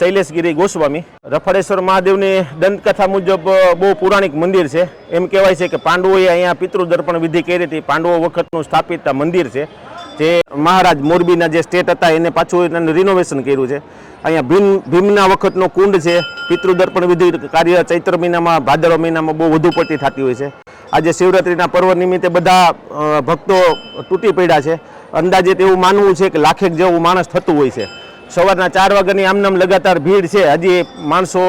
શૈલેષગીરી ગોસ્વામી. રફાળેશ્વર મહાદેવની દંતકથા મુજબ બહુ પૌરાણિક મંદિર છે. એમ કહેવાય છે કે પાંડવોએ અહીંયા પિતૃદર્પણ વિધિ કરી હતી. પાંડવો વખતનું સ્થાપિત મંદિર છે, જે મહારાજ મોરબીના જે સ્ટેટ હતા, એને પાછું એને રિનોવેશન કર્યું છે. અહીંયા ભીમ, ભીમના વખતનો કુંડ છે. પિતૃદર્પણ વિધિ કાર્ય ચૈત્ર મહિનામાં, ભાદરવ મહિનામાં બહુ વધુ પડતી થતી હોય છે. આજે શિવરાત્રિના પર્વ નિમિત્તે બધા ભક્તો તૂટી પડ્યા છે. અંદાજે એવું માનવું છે કે લાખેક જેવું માણસ થતું હોય છે. સવારના ચાર વાગ્યાની આમનામ લગાતાર ભીડ છે. હજી માણસો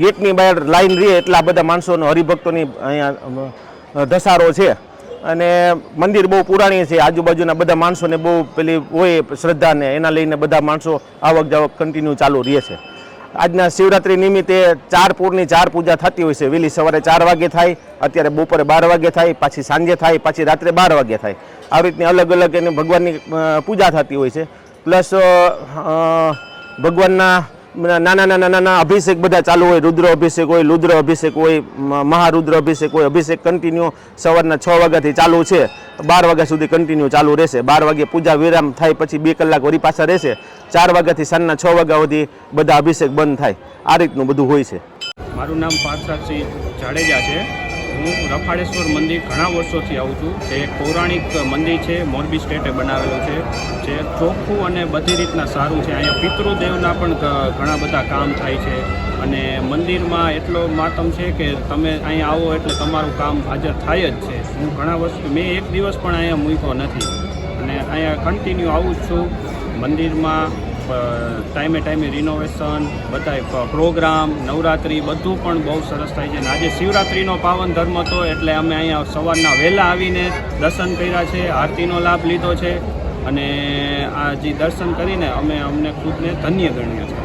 ગેટની બહાર લાઈન રહે એટલા બધા માણસોનો હરિભક્તોની અહીંયા ધસારો છે. અને મંદિર બહુ પુરાણી છે. આજુબાજુના બધા માણસોને બહુ પેલી હોય શ્રદ્ધાને, એના લઈને બધા માણસો આવક જાવક કન્ટિન્યુ ચાલુ રહે છે. આજના શિવરાત્રિ નિમિત્તે ચાર પૂરની ચાર પૂજા થતી હોય છે. વહેલી સવારે ચાર વાગે થાય, અત્યારે બપોરે બાર વાગે થાય, પાછી સાંજે થાય, પાછી રાત્રે બાર વાગે થાય. આવી રીતની અલગ અલગ એને ભગવાનની પૂજા થતી હોય છે. પ્લસ ભગવાનના નાના નાના નાના અભિષેક બધા ચાલુ હોય. રુદ્ર અભિષેક હોય રુદ્ર અભિષેક હોય મહારુદ્ર અભિષેક હોય. અભિષેક કન્ટિન્યુ સવારના છ વાગ્યાથી ચાલુ છે. બાર વાગ્યા સુધી કન્ટિન્યુ ચાલુ રહેશે. બાર વાગે પૂજા વિરામ થાય, પછી બે કલાક વળી પાછા રહેશે. ચાર વાગ્યાથી સાંજના છ વાગ્યા સુધી બધા અભિષેક બંધ થાય. આ રીતનું બધું હોય છે. મારું નામ પાર્થરાજસિંહ જાડેજા છે. હું રફાળેશ્વર મંદિર ઘણા વર્ષોથી આવું છું. જે પૌરાણિક મંદિર છે, મોરબી સ્ટેટે બનાવેલું છે. જે ચોખ્ખું અને બધી રીતના સારું છે. અહીંયા પિતૃદેવના પણ ઘણા બધા કામ થાય છે. અને મંદિરમાં એટલો માતમ છે કે તમે અહીંયા આવો એટલે તમારું કામ હાજર થાય જ છે. હું ઘણા વર્ષ, મેં એક દિવસ પણ અહીંયા મૂક્યો નથી. અને અહીંયા કન્ટિન્યુ આવું જ છું. મંદિરમાં ટાઈમે ટાઈમે રિનોવેશન બધા પ્રોગ્રામ નવરાત્રિ, બધું પણ બહુ સરસ થાય છે. અને આજે શિવરાત્રિનો પાવન ધર્મ હતો એટલે અમે અહીંયા સવારના વહેલા આવીને દર્શન કર્યા છે, આરતીનો લાભ લીધો છે. અને આ જે દર્શન કરીને અમે અમને ખુદને ધન્ય ગણ્યા